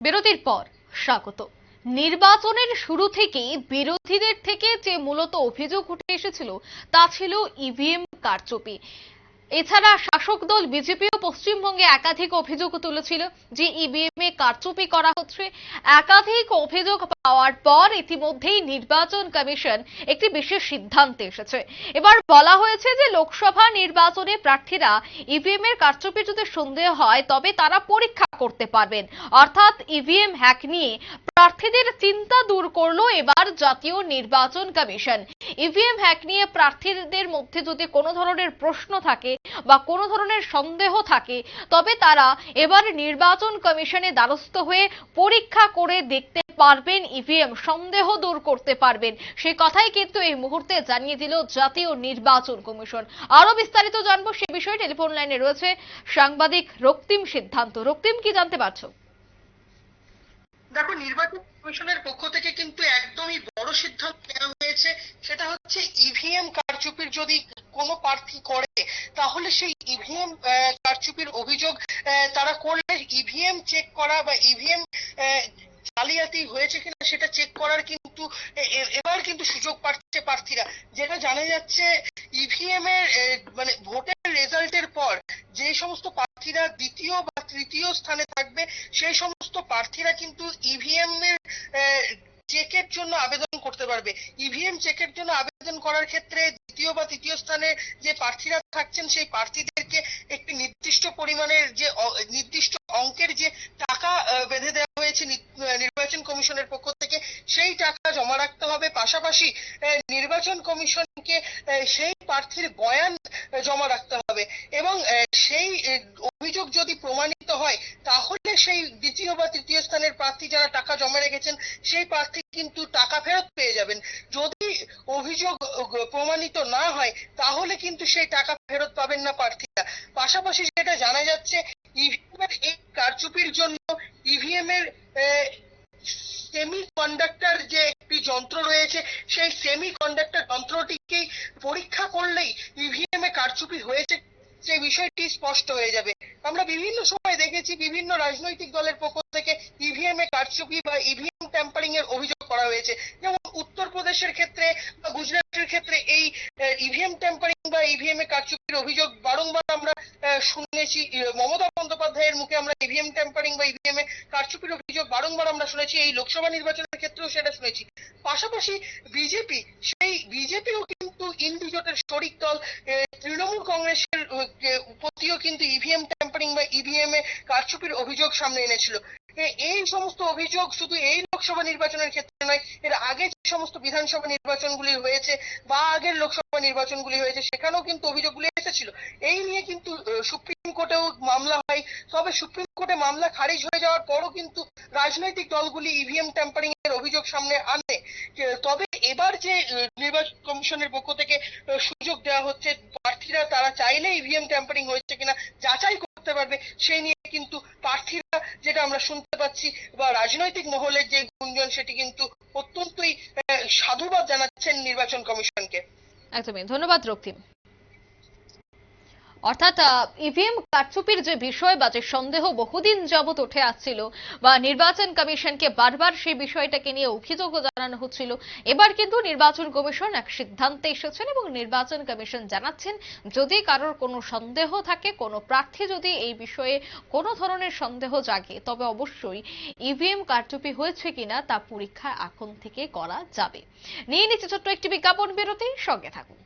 বিরতির পর স্বাগত। নির্বাচনের শুরু থেকেই বিরোধীদের থেকে যে মূলত অভিযোগ উঠে এসেছিল, তা ছিল ইভিএম কারচুপি। এছাড়া শাসক দল বিজেপিও পশ্চিমবঙ্গে একাধিক অভিযোগ তুলেছিল যে ইভিএম এ কারচুপি করা হচ্ছে। একাধিক অভিযোগ পাওয়ার পর ইতিমধ্যেই নির্বাচন কমিশন একটি বিশেষ সিদ্ধান্তে এসেছে। এবার বলা হয়েছে যে লোকসভা নির্বাচনে প্রার্থীরা ইভিএম এর কারচুপি যদি সন্দেহ হয়, তবে তারা পরীক্ষা করতে পারবেন। অর্থাৎ ইভিএম হ্যাক নিয়ে প্রার্থীদের চিন্তা দূর করল এবার জাতীয় নির্বাচন কমিশন। ইভিএম হ্যাক নিয়ে প্রার্থীদের মধ্যে যদি কোনো ধরনের প্রশ্ন থাকে বা কোনো ধরনের সন্দেহ থাকে, তবে তারা এবার নির্বাচন কমিশনে দ্বারস্থ হয়ে পরীক্ষা করে দেখতে পারবেন, ইভিএম সন্দেহ দূর করতে পারবেন। সে কথাই কিন্তু এই মুহূর্তে জানিয়ে দিল জাতীয় নির্বাচন কমিশন। আরও বিস্তারিত জানব সে বিষয়ে। টেলিফোন লাইনে রয়েছে সাংবাদিক রক্তিম সিদ্ধান্ত। রক্তিম, কি জানতে পারছ? দেখো, নির্বাচন কমিশনের পক্ষ থেকে কিন্তু একদমই বড় সিদ্ধান্ত নেওয়া হয়েছে, সেটা হচ্ছে ইভিএম কারচুপির যদি কোনো প্রার্থী করে, তাহলে সেই ইভিএম কারচুপির অভিযোগ তারা করলে ইভিএম চেক করা বা ইভিএম জালিয়াতি হয়েছে কিনা সেটা চেক করার কিন্তু এবার কিন্তু সুযোগ পাচ্ছে প্রার্থীরা। যেটা জানা যাচ্ছে ইভিএম এর মানে ভোটের রেজাল্টের পর যে সমস্ত প্রার্থীরা দ্বিতীয় বা তৃতীয় স্থানে থাকবে, সেই সমস্ত প্রার্থীরা কিন্তু ইভিএম এর চেকের জন্য আবেদন করতে পারবে। ইভিএম চেকের জন্য আবেদন করার ক্ষেত্রে দ্বিতীয় বা তৃতীয় স্থানে যে প্রার্থীরা থাকছেন, সেই প্রার্থীদেরকে একটি নির্দিষ্ট পরিমাণের যে নির্দিষ্ট অঙ্কের যে টাকা বেঁধে দেওয়া হয়েছে নির্বাচন কমিশনের পক্ষ থেকে। সেই টাকা জমা রাখতে হবে। পাশাপাশি নির্বাচন কমিশনকে সেই প্রার্থীর বয়ান জমা রাখতে হবে। এবং সেই অভিযোগ যদি প্রমাণিত হয়, তাহলে সেই দ্বিতীয় বা তৃতীয় স্থানের প্রার্থী যারা টাকা জমা রেখেছেন, সেই প্রার্থী কিন্তু টাকা ফেরত পেয়ে যাবেন। যদি অভিযোগ প্রমাণিত না হয়, তাহলে কিন্তু সেই টাকা ফেরত পাবেন না প্রার্থীরা। পাশাপাশি যেটা জানা যাচ্ছে, ইভিএম এর এই কারচুপির জন্য ইভিএম এর সেমি কন্ডাক্টর যে একটি যন্ত্র রয়েছে, সেই সেমি কন্ডাক্টর যন্ত্রটিকেই পরীক্ষা করলেই ইভিএম এ কারচুপি হয়েছে সেই বিষয়টি স্পষ্ট হয়ে যাবে। আমরা বিভিন্ন সময় দেখেছি বিভিন্ন রাজনৈতিক দলের পক্ষ থেকে ইভিএম এ কারচুপি বা ইভিএম ট্যাম্পারিং এর অভিযোগ করা হয়েছে। যেমন উত্তরপ্রদেশের ক্ষেত্রে বা গুজরাটের ক্ষেত্রে এই ইভিএম ট্যাম্পারিং বা ইভিএম এ কারচুপির অভিযোগ বারংবার আমরা শুনেছি। মমতা বন্দ্যোপাধ্যায়ের মুখে আমরা ইভিএম ট্যাম্পারিং বা ইভিএম এ কারচুপির অভিযোগ বারংবার আমরা শুনেছি। এই লোকসভা নির্বাচনের ক্ষেত্রেও সেটা শুনেছি। পাশাপাশি বিজেপি, সেই বিজেপিও কিন্তু ইন্ডিজোটের শরিক দল তৃণমূল কংগ্রেসের প্রতিও কিন্তু ইভিএম ট্যাম্পারিং বা ইভিএম এ কারচুপির অভিযোগ সামনে এনেছিল। এই সমস্ত অভিযোগ শুধু এই লোকসভা নির্বাচনের ক্ষেত্রে নয়, এর আগে সমস্ত বিধানসভা নির্বাচনগুলি হয়েছে বা আগের লোকসভা নির্বাচনগুলি হয়েছে, সেখানেও কিন্তু অভিযোগগুলি এসেছিল। এই নিয়ে কিন্তু সুপ্রিম কোর্টেও মামলা হয়। তবে সুপ্রিম কোর্টে মামলা খারিজ হয়ে যাওয়ার পরও কিন্তু রাজনৈতিক দলগুলি ইভিএম ট্যাম্পারিং এর অভিযোগ সামনে আনে। তবে এবার যে নির্বাচন কমিশনের পক্ষ থেকে সুযোগ দেওয়া হচ্ছে, প্রার্থীরা তারা চাইলে ইভিএম ট্যাম্পারিং হয়েছে কিনা যাচাই করতে পারবে, সেই নিয়ে কিন্তু প্রার্থীরা, যেটা আমরা শুনতে পাচ্ছি বা রাজনৈতিক মহলের যে গুঞ্জন, সেটি কিন্তু অত্যন্তই সাধুবাদ জানাচ্ছেন নির্বাচন কমিশনকে। একদমই। ধন্যবাদ রক্তিম। অর্থাৎ ইভিএম কারচুপির যে বিষয় বা যে সন্দেহ বহুদিন যাবত উঠে আসছিল বা নির্বাচন কমিশনকে বারবার সেই বিষয়টাকে নিয়ে অভিযোগ জানানো হচ্ছিল, এবার কিন্তু নির্বাচন কমিশন এক সিদ্ধান্তে এসেছেন এবং নির্বাচন কমিশন জানাচ্ছেন, যদি কারোর কোনো সন্দেহ থাকে, কোনো প্রার্থী যদি এই বিষয়ে কোনো ধরনের সন্দেহ জাগে, তবে অবশ্যই ইভিএম কারচুপি হয়েছে কিনা তা পরীক্ষা এখন থেকে করা যাবে। নিয়ে নিচ্ছে ছোট্ট একটি বিজ্ঞাপন বিরতি, সঙ্গে থাকুন।